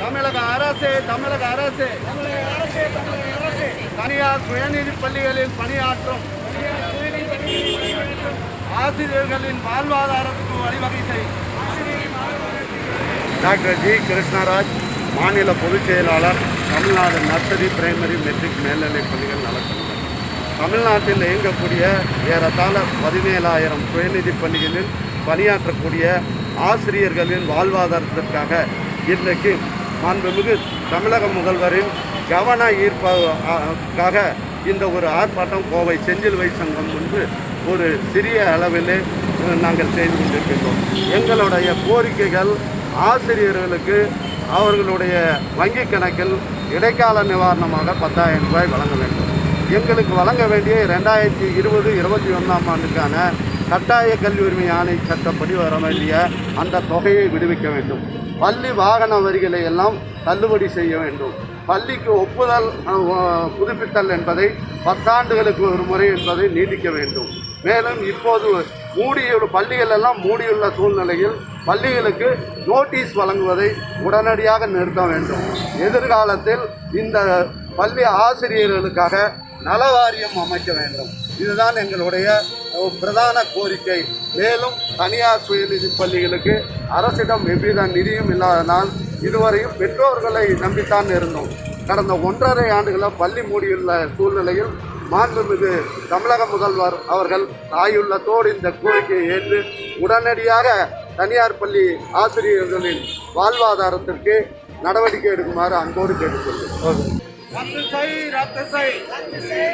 தமிழக அரசு தமிழக அரசு. தனியார் சுயநிதி பள்ளிகளில் பணியாற்றும் ஆசிரியர்களின் வாழ்வாதாரத்துக்கு வழிவகை செய்யும் டாக்டர் ஜி. கிருஷ்ணராஜ் மாநில பொதுச் செயலாளர் தமிழ்நாடு நர்சரி பிரைமரி மெட்ரிக் மேல்நிலைப் பள்ளிகள் நலச்சங்கம் தமிழ்நாட்டில் இயங்கக்கூடிய ஏறத்தாழ பதினேழாயிரம் சுயநிதி பள்ளிகளில் பணியாற்றக்கூடிய ஆசிரியர்களின் வாழ்வாதாரத்திற்காக இன்றைக்கு மாண்புமிகு தமிழக முதல்வரின் கவன ஈர்ப்பாக இந்த ஒரு ஆர்ப்பாட்டம் கோவை செஞ்சில் வை சங்கம் முன்பு ஒரு சிறிய அளவிலே நாங்கள் செய்து கொண்டிருக்கின்றோம். எங்களுடைய கோரிக்கைகள் ஆசிரியர்களுக்கு அவர்களுடைய வங்கி கணக்கில் இடைக்கால நிவாரணமாக பத்தாயிரம் ரூபாய் வழங்க வேண்டும். எங்களுக்கு வழங்க வேண்டிய ரெண்டாயிரத்தி இருபது இருபத்தி ஒன்றாம் ஆண்டுக்கான கட்டாய கல்வி உரிமை ஆணை சட்டப்படி வர வேண்டிய அந்த தொகையை விடுவிக்க வேண்டும். பள்ளி வாகன வரிகளை எல்லாம் தள்ளுபடி செய்ய வேண்டும். பள்ளிக்கு ஒப்புதல் புதுப்பித்தல் என்பதை பத்தாண்டுகளுக்கு ஒரு முறை என்பதை நீட்டிக்க வேண்டும். மேலும் இப்போது மூடியுள்ள பள்ளிகள் எல்லாம் மூடியுள்ள சூழ்நிலையில் பள்ளிகளுக்கு நோட்டீஸ் வழங்குவதை உடனடியாக நிறுத்த வேண்டும். எதிர்காலத்தில் இந்த பள்ளி ஆசிரியர்களுக்காக நலவாரியம் அமைக்க வேண்டும். இதுதான் எங்களுடைய பிரதான கோரிக்கை. மேலும் தனியார் சுயநிதி பள்ளிகளுக்கு அரசிடம் எவ்வித நிதியும் இல்லாதனால் இதுவரையும் பெற்றோர்களை நம்பித்தான் இருந்தோம். கடந்த ஒன்றரை ஆண்டுகளாக பள்ளி மூடியுள்ள சூழ்நிலையில் மாண்புமிகு தமிழக முதல்வர் அவர்கள் தாயுள்ளத்தோடு இந்த கோரிக்கையை ஏற்று உடனடியாக தனியார் பள்ளி ஆசிரியர்களின் வாழ்வாதாரத்திற்கு நடவடிக்கை எடுக்குமாறு அன்போடு கேட்டுக்கொள்கிறேன். ரத்து செய்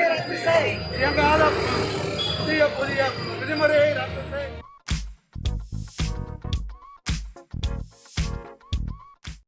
ரத்து செய். இயங்காத புதிய புதிய செய்